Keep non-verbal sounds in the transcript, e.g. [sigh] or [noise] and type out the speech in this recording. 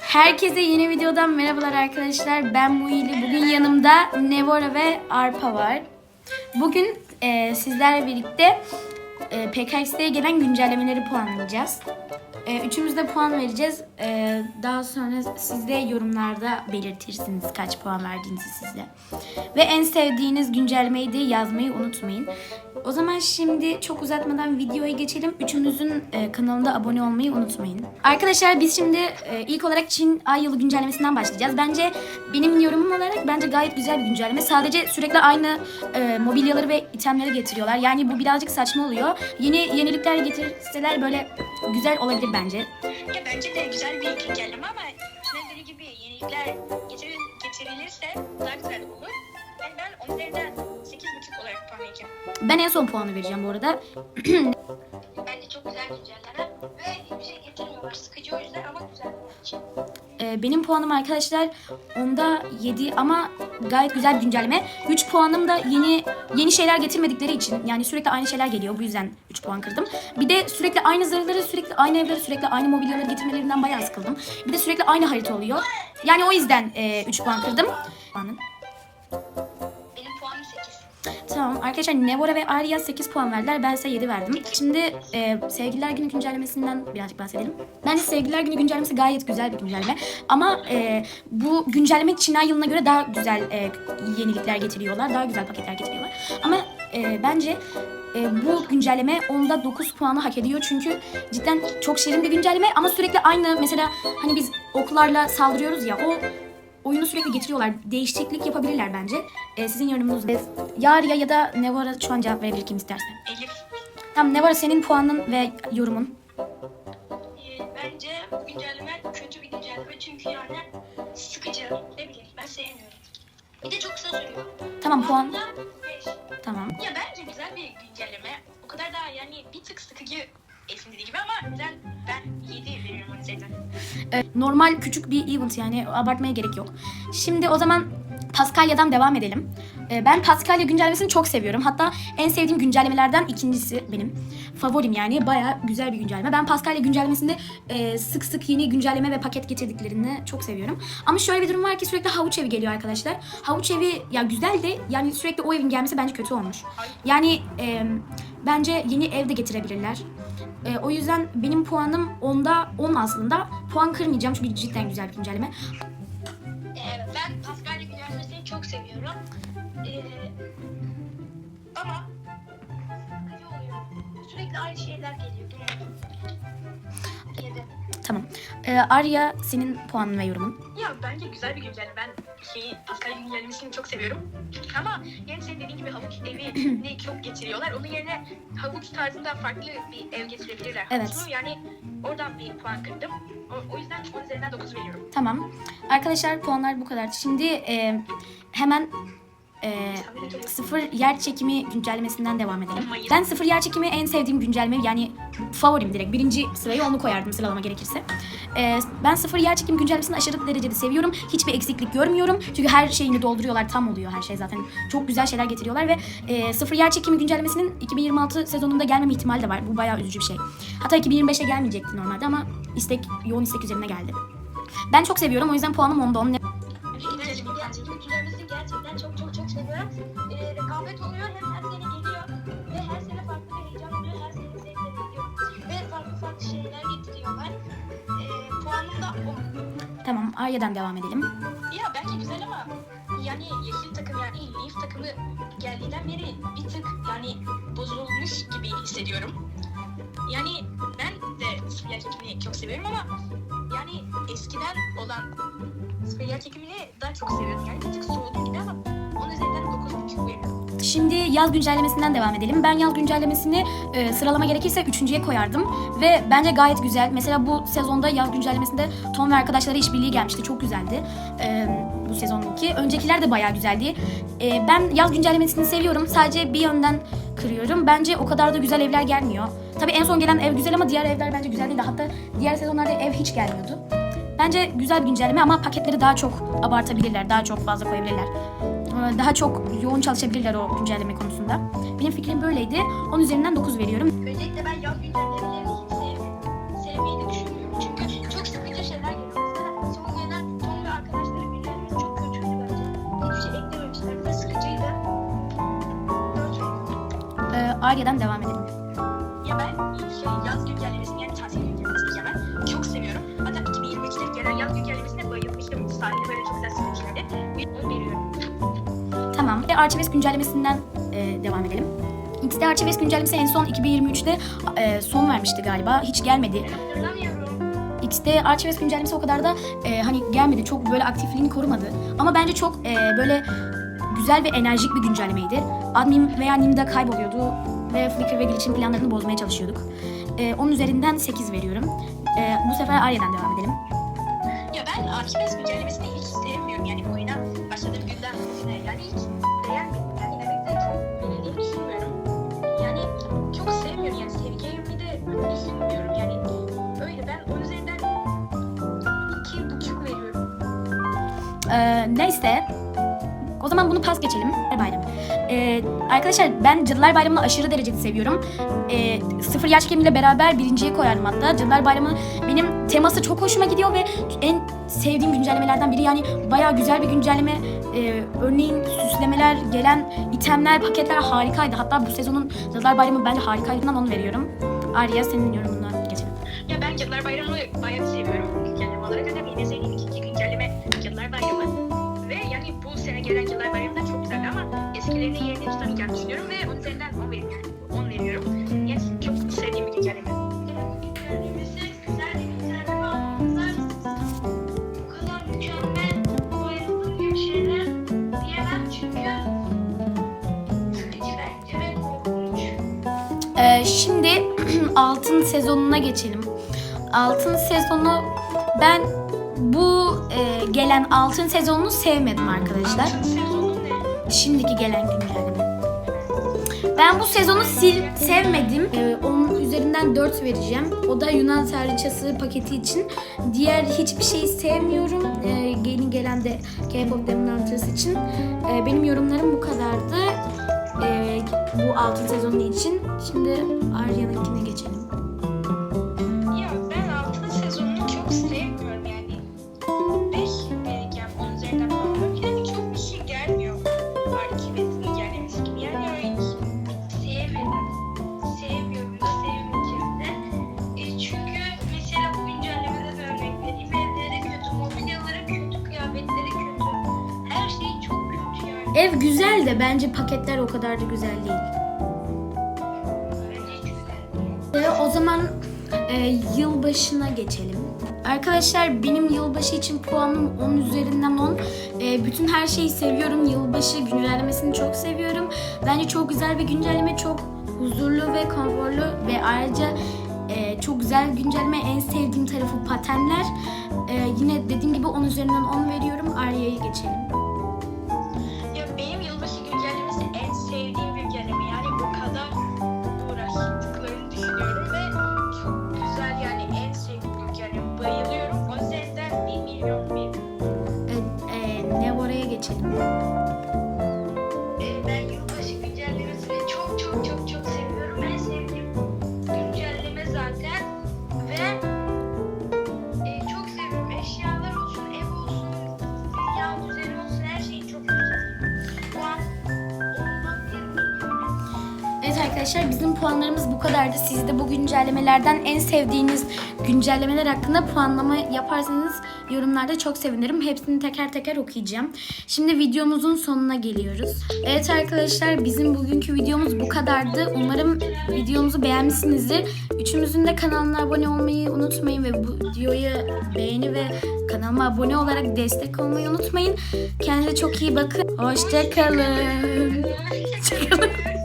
Herkese yeni videodan merhabalar arkadaşlar. Ben Muili. Bugün yanımda Nevora ve Arpa var. Bugün e, sizlerle birlikte e, PKX'de gelen güncellemeleri puanlayacağız. E, üçümüz de puan vereceğiz. E, daha sonra siz de yorumlarda belirtirsiniz kaç puan verdiğinizi size. Ve en sevdiğiniz güncellemeyi de yazmayı unutmayın. O zaman şimdi çok uzatmadan videoya geçelim. Üçümüzün e, kanalında abone olmayı unutmayın. Arkadaşlar biz şimdi e, ilk olarak Çin Ay Yılı güncellemesinden başlayacağız. Bence benim yorumum olarak bence gayet güzel bir güncelleme. Sadece sürekli aynı e, mobilyaları ve itemleri getiriyorlar. Yani bu birazcık saçma oluyor. Yeni yenilikler getirseler böyle güzel olabilir bence. Ya bence de güzel bir güncelleme ama Çin'in dediği gibi yenilikler getiril, getirilirse daha güzel olur. Yani ben onun üzerinden 8.5 olarak puanlayacağım. Ben en son puanı vereceğim bu arada. [clears throat] Bence çok güzel güncelleme ve hiçbir şey getirmiyorlar. Sıkıcı o yüzden ama güzel bir. Ee, benim puanım arkadaşlar onda 7 ama gayet güzel bir güncelleme. 3 puanım da yeni yeni şeyler getirmedikleri için yani sürekli aynı şeyler geliyor. Bu yüzden 3 puan kırdım. Bir de sürekli aynı zırhları, sürekli aynı evleri, sürekli aynı mobilyaları getirmelerinden bayağı sıkıldım. Bir de sürekli aynı harita oluyor. Yani o yüzden 3 puan kırdım. Puanın. Benim puanım 8. Tamam arkadaşlar Nevora ve Arya 8 puan verdiler. Ben ise 7 verdim. Şimdi e, Sevgililer Günü güncellemesinden birazcık bahsedelim. Bence Sevgililer Günü güncellemesi gayet güzel bir güncelleme. Ama e, bu güncelleme Çin Ay yılına göre daha güzel e, yenilikler getiriyorlar. Daha güzel paketler getiriyorlar. Ama e, bence e, bu güncelleme onda 9 puanı hak ediyor. Çünkü cidden çok şirin bir güncelleme ama sürekli aynı mesela hani biz oklarla saldırıyoruz ya o oyunu sürekli getiriyorlar. Değişiklik yapabilirler bence. Ee, sizin yorumunuz ne? Yarya ya da Nevara şu an cevap verebilir kim isterse. Elif. Tamam Nevara senin puanın ve yorumun. Ee, bence bu güncelleme kötü bir güncelleme çünkü yani Bir de çok kısa sürüyor. Tamam puan. Beş. Tamam. Ya bence güzel bir güncelleme. O kadar da yani bir tık sıkıcı Elif'in dediği gibi ama güzel. Ben 7 veriyorum onun üzerinden. Ee, normal küçük bir event yani abartmaya gerek yok. Şimdi o zaman Paskalya'dan devam edelim. Ee, ben Paskalya güncellemesini çok seviyorum. Hatta en sevdiğim güncellemelerden ikincisi benim. Favorim yani bayağı güzel bir güncelleme. Ben Paskalya güncellemesinde e, sık sık yeni güncelleme ve paket getirdiklerini çok seviyorum. Ama şöyle bir durum var ki sürekli havuç evi geliyor arkadaşlar. Havuç evi ya güzel de yani sürekli o evin gelmesi bence kötü olmuş. Yani e, bence yeni ev de getirebilirler. E, o yüzden benim puanım onda 10 aslında. Puan kırmayacağım çünkü cidden güzel bir güncelleme. Ama sıkıcı oluyor. Sürekli aynı şeyler geliyor. Yedi. Tamam. E, Arya senin puanın ve yorumun. Ya bence güzel bir güncelleme. Ben şeyi Paskalya güncellemesini çok seviyorum. Ama yani senin dediğin gibi havuç evi [clears throat] ne çok getiriyorlar. Onun yerine havuç tarzında farklı bir ev getirebilirler. Evet. Havuçlu, Yani oradan bir puan kırdım. O, o yüzden 10 üzerinden 9 veriyorum. Tamam. Arkadaşlar puanlar bu kadar. Şimdi e, hemen e, sıfır yer çekimi güncellemesinden devam edelim. Ben sıfır yer çekimi en sevdiğim güncelleme yani favorim direkt. Birinci sıraya onu koyardım sıralama gerekirse. E, ben sıfır yer çekimi güncellemesini aşırı derecede seviyorum. Hiçbir eksiklik görmüyorum. Çünkü her şeyini dolduruyorlar. Tam oluyor her şey zaten. Çok güzel şeyler getiriyorlar ve e, sıfır yer çekimi güncellemesinin 2026 sezonunda gelmeme ihtimali de var. Bu bayağı üzücü bir şey. Hatta 2025'e gelmeyecekti normalde ama istek yoğun istek üzerine geldi. Ben çok seviyorum o yüzden puanım onda. Onun Güncellemesini gerçekten çok çok çok seviyorum. Ee, rekabet oluyor hem her sene geliyor ve her sene farklı bir heyecan oluyor. Her sene zevkle bekliyorum. Ve farklı farklı şeyler getiriyorlar. Ee, puanım da 10. Tamam Arya'dan devam edelim. Ya bence güzel ama yani yeşil takım yani Leaf takımı geldiğinden beri bir tık yani bozulmuş gibi hissediyorum. Yani ben de spiyer çekimini çok seviyorum ama yani eskiden olan spiyer çekimini daha çok seviyorum. Yani bir tık soğudum gibi ama onun üzerinden 9.5 veriyorum. Şimdi yaz güncellemesinden devam edelim. Ben yaz güncellemesini e, sıralama gerekirse üçüncüye koyardım. Ve bence gayet güzel. Mesela bu sezonda yaz güncellemesinde Tom ve arkadaşları işbirliği gelmişti. Çok güzeldi e, bu sezonunki. Öncekiler de bayağı güzeldi. E, ben yaz güncellemesini seviyorum. Sadece bir yönden kırıyorum. Bence o kadar da güzel evler gelmiyor. Tabii en son gelen ev güzel ama diğer evler bence güzel değildi. Hatta diğer sezonlarda ev hiç gelmiyordu. Bence güzel bir güncelleme ama paketleri daha çok abartabilirler. Daha çok fazla koyabilirler. Ee, daha çok yoğun çalışabilirler o güncelleme konusunda. Benim fikrim böyleydi. 10 üzerinden 9 veriyorum. Öncelikle ben yaz güncellemelerini sevmeyi de. Çünkü çok sıkıcı şeyler geliyor. Mesela son gelen Tom ve arkadaşları günlerimiz çok kötüydü bence. Hiçbir şey eklememişler. Bir de sıkıcıydı. Ee, Arya'dan devam edelim. Ve Archivist güncellemesinden e, devam edelim. X'de Archivist güncellemesi en son 2023'te e, son vermişti galiba. Hiç gelmedi. X'te Archivist güncellemesi o kadar da e, hani gelmedi. Çok böyle aktifliğini korumadı. Ama bence çok e, böyle güzel ve enerjik bir güncellemeydi. Admin veya Nim'de kayboluyordu ve Flickr ve Glitch'in planlarını bozmaya çalışıyorduk. E, onun üzerinden 8 veriyorum. E, bu sefer Arya'dan devam edelim. Ya ben Archivist güncellemesini hiç sevmiyorum. Yani oyuna başladığım günden bugüne yani hiç neyse. O zaman bunu pas geçelim. Bayram. Ee, arkadaşlar ben Cadılar Bayramı'nı aşırı derecede seviyorum. Ee, sıfır yaş gemimle beraber birinciye koyardım hatta. Cadılar Bayramı benim teması çok hoşuma gidiyor ve en sevdiğim güncellemelerden biri. Yani bayağı güzel bir güncelleme. Ee, örneğin süslemeler, gelen itemler, paketler harikaydı. Hatta bu sezonun Cadılar Bayramı bence harikaydığından onu veriyorum. Arya senin yorumundan geçelim. Ya ben Cadılar Bayramı'nı bayağı seviyorum güncelleme olarak. Benim en sevdiğim ikinci güncelleme Cadılar Bayramı. Bu sene gelen Cadılar Bayramı da çok güzeldi ama eskilerini yerini tutamayacağını düşünüyorum ve onun üzerinden 10 veriyorum yani. 10 veriyorum. Yani çok sevdiğim bir güncelleme. Ee, şimdi [clears throat] altın sezonuna geçelim. Altın sezonu ben bu e, gelen altın sezonunu sevmedim arkadaşlar. Altın sezonu ne? Şimdiki gelen güncelleme. Ben bu sezonu sil sevmedim. Ee, onun üzerinden 4 vereceğim. O da Yunan tanrıçası paketi için. Diğer hiçbir şeyi sevmiyorum. Ee, yeni gelen de K-pop Demon Hunters için. Ee, benim yorumlarım bu kadardı. Ee, bu altın sezonu için. Şimdi Arya'nınkine geçelim. Ev güzel de bence paketler o kadar da güzel değil. Ve o zaman e, yılbaşına geçelim. Arkadaşlar benim yılbaşı için puanım 10 üzerinden 10. E, bütün her şeyi seviyorum. Yılbaşı güncellemesini çok seviyorum. Bence çok güzel bir güncelleme. Çok huzurlu ve konforlu ve ayrıca e, çok güzel güncelleme. En sevdiğim tarafı patenler. E, yine dediğim gibi 10 üzerinden 10 veriyorum. Arya'ya geçelim. Geçelim. Ben yılbaşı güncellemesini çok çok çok çok seviyorum. En sevdiğim güncelleme zaten. Ve e, çok seviyorum. Eşyalar olsun, ev olsun, dünya düzeni olsun her şeyi çok güzel. Şu an ondan bir milyon. Evet arkadaşlar bizim puanlarımız bu kadardı. Siz de bu güncellemelerden en sevdiğiniz güncellemeler hakkında puanlama yaparsanız yorumlarda çok sevinirim. Hepsini teker teker okuyacağım. Şimdi videomuzun sonuna geliyoruz. Evet arkadaşlar bizim bugünkü videomuz bu kadardı. Umarım videomuzu beğenmişsinizdir. Üçümüzün de kanalına abone olmayı unutmayın ve bu videoyu beğeni ve kanalıma abone olarak destek olmayı unutmayın. Kendinize çok iyi bakın. Hoşçakalın. Hoşçakalın.